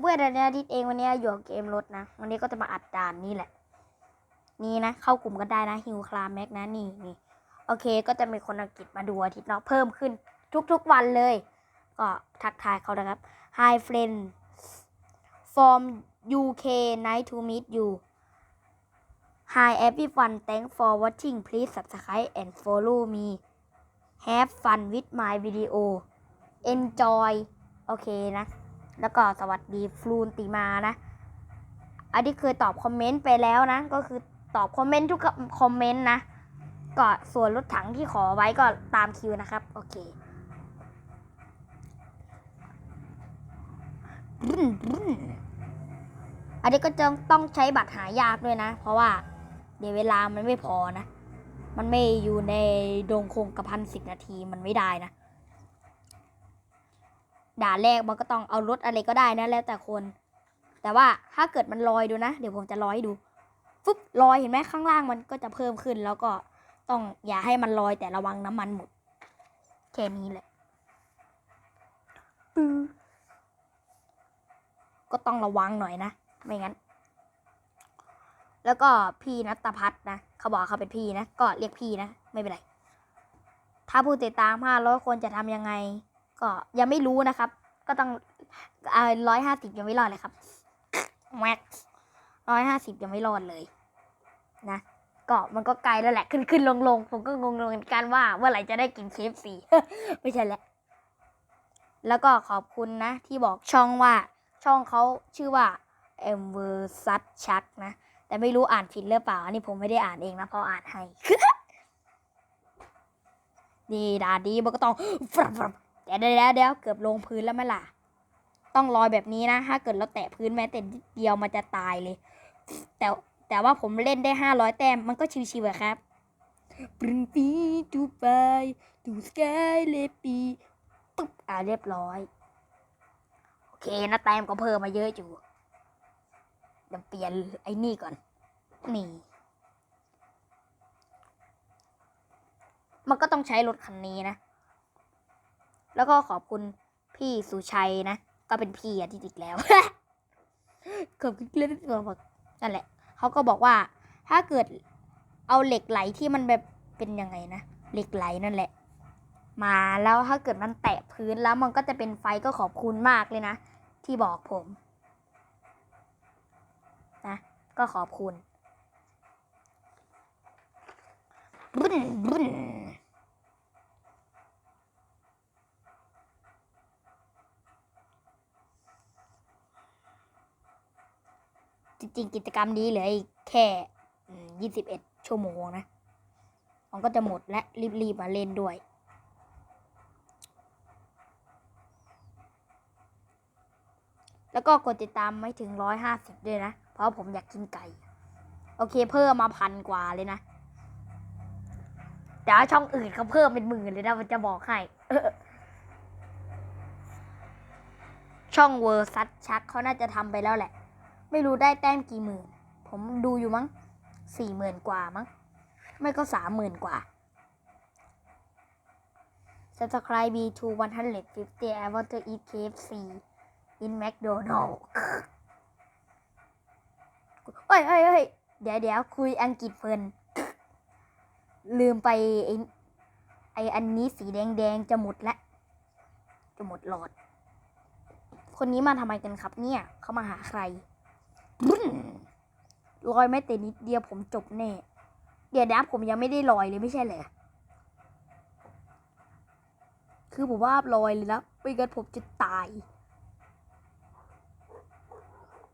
เพื่อนๆในอาทิตย์เองวันนี้อยู่กับเกมรถนะ วันนี้ก็จะมาอัดด่านนี่แหละ นี่นะ เข้ากลุ่มกันได้นะฮิวคลาแม็กนะนี่นี่โอเคก็จะมีคนอังกฤษมาดูอาทิตย์เนาะเพิ่มขึ้น ทุกๆวันเลย ก็ทักทายเขานะครับ Hi friend from UK nice to meet you Hi everyone thanks for watching please subscribe and follow me have fun with my video enjoy โอเคนะ แล้วก็สวัสดีฟลูนติมานะ อันนี้เคยตอบคอมเมนต์ไปแล้วนะ ก็คือตอบคอมเมนต์ทุกคอมเมนต์นะ ก็ส่วนรถถังที่ขอไว้ก็ตามคิวนะครับ โอเคอันนี้ก็จะต้องใช้บัตรหายากด้วยนะ เพราะว่าเดี๋ยวเวลามันไม่พอนะ มันไม่อยู่ในดงคงกระพันสิบนาทีมันไม่ได้นะ ด่านแรกมันก็ต้องเอารถอะไรก็ได้นะแล้วแต่คน แต่ว่าถ้าเกิดมันลอยดูนะ เดี๋ยวผมจะลอยให้ดูฟึบลอยเห็นไหมข้างล่างมันก็จะเพิ่มขึ้น แล้วก็ต้องอย่าให้มันลอยแต่ระวังน้ำมันหมดแค่นี้แหละปื้อก็ต้องระวังหน่อยนะไม่งั้น แล้วก็พี่นัตพัฒน์นะเขาบอกเขาเป็นพี่นะ ก็เรียกพี่นะ ไม่เป็นไร ถ้าผู้ติดตามห้าร้อยคนจะทำยังไง ก็ยังไม่รู้นะครับ ก็ต้องร้อยห้าสิบยังไม่รอดเลยครับแม็กร้อยห้าสิบยังไม่รอดเลย นะก็มันก็ไกลแล้วแหละขึ้นขึ้นลงลงผมก็งงงเหมือนกันว่าเมื่อไหร่จะได้กินเคฟซีไม่ใช่แหละ แล้วก็ขอบคุณนะ ที่บอกช่องว่าช่องเขาชื่อว่า e m v e r s u t Chuck นะ แต่ไม่รู้อ่านผิดหรือเปล่า อันนี้ผมไม่ได้อ่านเองนะเพราะอ่านให้ดีดาดีมันก็ต้องฟรับฟรับ เดี๋ยวเดี๋ยวเดี๋ยวเกือบลงพื้นแล้วไหมล่ะ ต้องลอยแบบนี้นะ ถ้าเกิดเราแตะพื้นแม้แต่นิดเดียวมันจะตายเลย แต่แต่ว่าผมเล่นได้ห้าร้อยแต้มมันก็ชิวๆอะครับปริงปีตูไปตูสกายเลปีปุ๊บอ่าเรียบร้อย โอเคนะแต้มก็เพิ่มมาเยอะอยู่เดี๋ยวเปลี่ยนไอ้นี่ก่อน นี่ มันก็ต้องใช้รถคันนี้นะ แล้วก็ขอบคุณพี่สุชัยนะ ก็เป็นพี่อะที่ติดแล้วขอบคุณเล่นตัวบอกนั่นแหละ เขาก็บอกว่า ถ้าเกิดเอาเหล็กไหลที่มันแบบเป็นยังไงนะ เหล็กไหลนั่นแหละ มาแล้วถ้าเกิดมันแตะพื้นแล้วมันก็จะเป็นไฟก็ขอบคุณมากเลยนะ ที่บอกผมนะก็ขอบคุณบึ้นบึ้น ริงๆ กิจกรรมนี้เหลืออีกแค่ยี่สิบเอ็ดชั่วโมงนะ มันก็จะหมดและรีบๆมาเล่นด้วย แล้วก็กดติดตามไม่ถึงร้อยห้าสิบด้วยนะ เพราะผมอยากกินไก่ โอเคเพิ่มมาพันกว่าเลยนะแต่ว่าช่องอื่นเขาเพิ่มเป็นหมื่นเลยนะมันจะบอกให้ช่องเวอร์ซัดชักเขาน่าจะทำไปแล้วแหละ ไม่รู้ได้แต้มกี่หมื่น ผมดูอยู่มั้งสี่หมื่นกว่ามั้ง ไม่ก็สามหมื่นกว่า subscribe me to 150 I want to eat KFC in McDonald เฮ้ยเฮ้ยเฮ้ยเดี๋ยวเดี๋ยวคุยอังกฤษเพลิน ลืมไปไอไออันนี้สีแดงแดงจะหมดละ จะหมดหลอด คนนี้มาทำไมกันครับเนี่ย เขามาหาใคร ลอยไม่แต่นิดเดียวผมจบแน่ เดี๋ยวนะผมยังไม่ได้ลอยเลยไม่ใช่เหรอคือผมว่าลอยเลยนะไม่งั้นผมจะตาย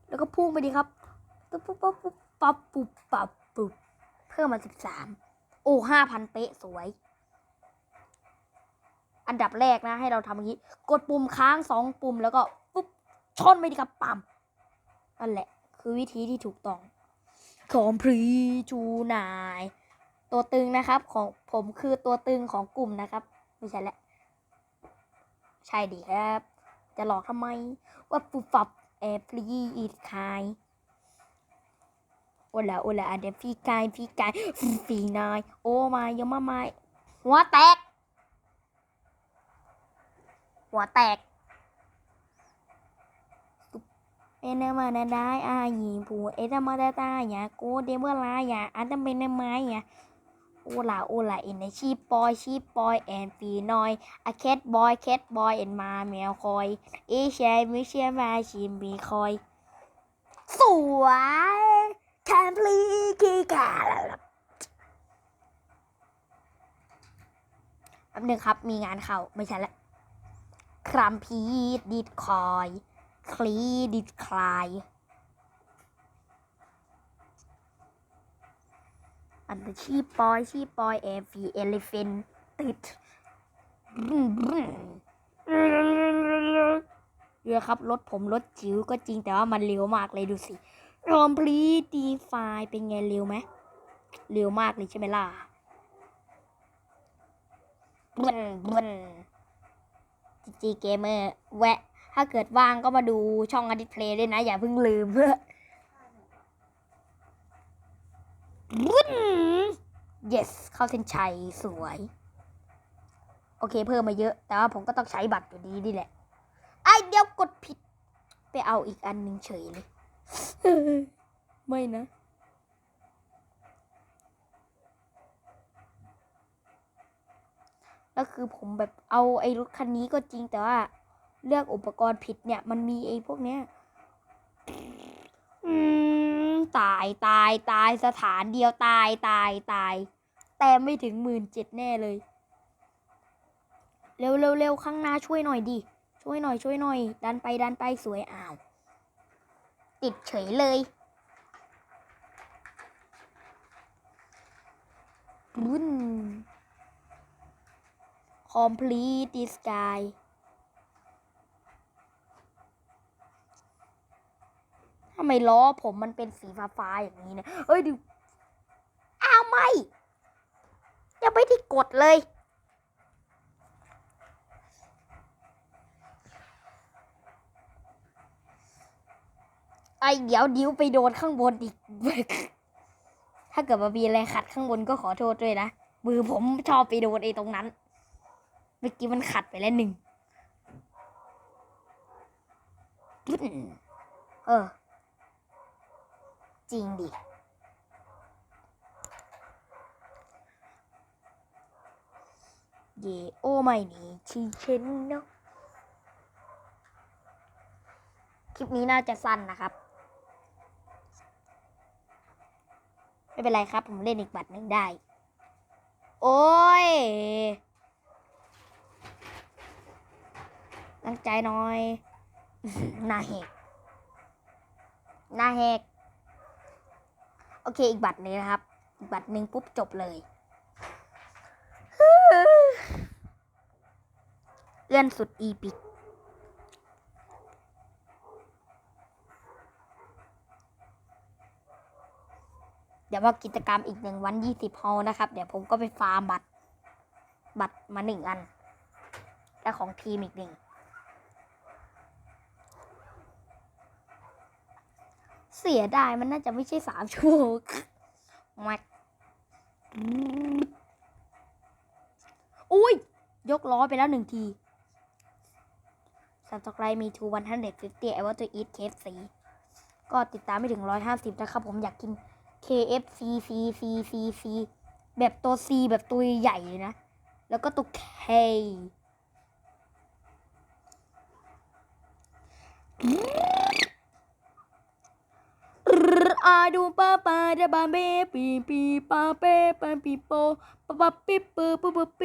แล้วก็พุ่งไปดีครับปุ๊บปุ๊บปุ๊บปุ๊บปั๊บปุ๊บปั๊บปุ๊บเพิ่มมาสิบสามโอ้ห้าพันเป๊ะสวย อันดับแรกนะ ให้เราทำอย่างนี้ กดปุ่มค้างสองปุ่มแล้วก็ปุ๊บชนไปดีครับปั๊มนั่นแหละ คือวิธีที่ถูกต้องของพรีจูนาย ตัวตึงนะครับของผมคือตัวตึงของกลุ่มนะครับ ไม่ใช่แหละใช่ดีครับ จะหลอกทำไม ว่าปุบปับแอฟรีอีสคายโอละโอละอันเดฟีกายฟีกายฟีนายโอ้มายังมาไม่หัวแตก หัวแตก เป็นเนมานาได้อาหญิงผู้เอตมาตาตาอย่าโกเดเมื่อลาอย่าอันจะเป็นไม้อย่าโอลาโอลาเอ็นในชีปอยชีปอยแอนฟีนอยอะแคทบอยแคทบอยเอ็นมาแมวคอยเอเชียมิเชียมาชิมบีคอย สวยแคมปลีกีกาแป๊บหนึงครับมีงานเข้าไม่ใช่ละครัมพีดดิดคอย คลีดิคลายอันนี้ชีปอยชีปอยเอฟีเอลิเฟนติดเรือครับ รถผมรถจิ๋วก็จริงแต่ว่ามันเร็วมากเลยดูสิรอมพลีดีไฟเป็นไงเร็วไหมเร็วมากเลยใช่ไหมล่ะบุนบุนจีเกมเมอร์แวะ ถ้าเกิดว่างก็มาดูช่องอดิเพลย์ด้วยนะ อย่าเพิ่งลืมเพื่อบุน yes เข้าเส้นชัยสวย โอเคเพิ่มมาเยอะ แต่ว่าผมก็ต้องใช้บัตรอยู่ดีนี่แหละ ไอเดียวกดผิด ไปเอาอีกอันหนึ่งเฉยเลย ไม่นะแล้วคือผมแบบเอาไอ้รถคันนี้ก็จริงแต่ว่า เลือกอุปกรณ์ผิดเนี่ยมันมีไอ้พวกเนี้ยอืมตายตายตายสถานเดียวตายตายตาย แต่ไม่ถึงหมื่นเจ็ดแน่เลย เร็วเร็วเร็วข้างหน้าช่วยหน่อยดิ ช่วยหน่อยช่วยหน่อย ดันไปดันไปสวยอ้าว ติดเฉยเลยบุน complete this guy ทำไมล้อผมมันเป็นสีฟ้าๆอย่างนี้เนี่ยเอ้ยดูอ้าวไม่ยังไม่ได้กดเลย ไอเดี๋ยวดิ้วไปโดนข้างบนอีก ถ้าเกิดมามีอะไรขัดข้างบนก็ขอโทษด้วยนะ มือผมชอบไปโดนไอตรงนั้น เมื่อกี้มันขัดไปแล้วหนึ่งปึ๊ดเออ จริงดิ เยโอไม่นี่ชิเชนเนาะคลิปนี้น่าจะสั้นนะครับ ไม่เป็นไรครับ ผมเล่นอีกบัตรหนึ่งได้ โอ้ยตั้งใจหน่อยหน้าแหกหน้าแหก โอเคอีกบัตรหนึงนะครับ อีกบัตรหนึ่งปุ๊บจบเลยเลื่อนสุดอีพิกเดี๋ยวว่ากิจกรรมอีกหนึ่งวันยี่สิบฮอลนะครับ เดี๋ยวผมก็ไปฟาร์มบัตร บัตรมาหนึ่งอัน และของทีมอีกหนึ่ง เสียดายมันน่าจะไม่ใช่สามชั่วโมงมาอุ้ย ยกล้อไปแล้วหนึ่งทีสับสไครมีทูวันทันเด็ดฟิฟตี้ไอว่าตัวอีทเคฟซีก็ติดตามไม่ถึงร้อยห้าสิบนะครับผมอยากกิน KFC C C C C แบบตัว C แบบตัวใหญ่เลยนะ แล้วก็ตัว K อา ดูป้าปาดาบาเบปีปีปาเปปาปีโปปาปาปิปเปอปาป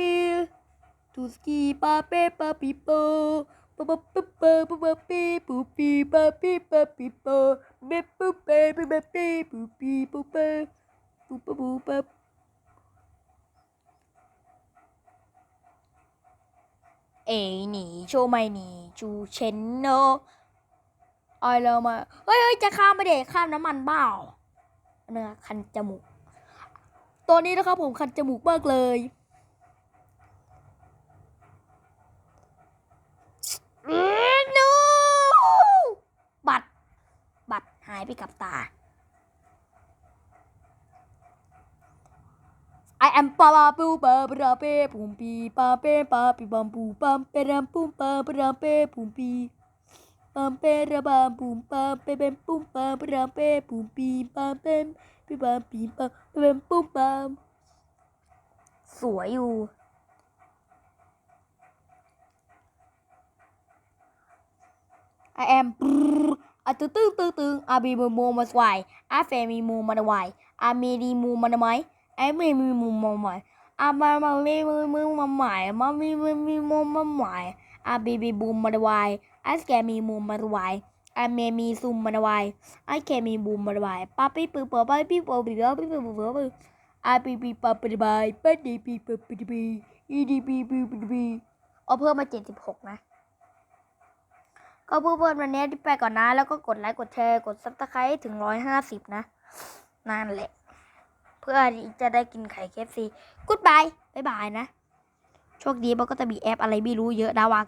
ไม่หนีจูเชนโนไอเรามา เฮ้ยเฮ้ยจะข้ามไปเด็กข้ามน้ำมันเบ้าเนื้อคันจมูกตัวนี้นะครับผมคันจมูกมากเลยอือนูบัตร บัตรหายไปกับตา I am ปาปาปูปาปราเป้ปุมปีปาเป้ปาปีบัมปูปัมเปรัมปุมปาปราเป้ปุมปี ปามเประบามปูมปามเปเป็นปุ้มปามปรามเปปูมปีปามเป็นปีปามปีปามเป็นปุ้มปามสวยอยู่ I am อะตึงตึ้งตึ้งตึ้งอาบีมูมูมาสวายอาเฟมีมูมันวายอาเมดีมูมันไมไอไม่มีมูมันไหม่อามามามีมือมือมาหมายมามีมีมูมาใหมาย อาบีบีบูมมันวายไอาสแกมีมูมันวายไอเมมีซุมมันวายไอแคมีบูมมันวายป้าปี้ปือเป้าปีปีปอปีปอปีปีปอปีอาปีปีปาปีบายป้าดีปีปาปีปีอีดีปีปีปีปีเอาเพิ่มมาเจ็ดสิบหกนะ ก็เพื่อนๆวันนี้ที่ไปก่อนนะ แล้วก็กดไลค์กดแชร์กดซับสไครต์ถึงร้อยห้าสิบนะนั่นแหละ เพื่อจะได้กินไข่เคฟซีกูดบายบายบายนะ โชคดีมันก็จะมีแอปอะไรไม่รู้เยอะดาวา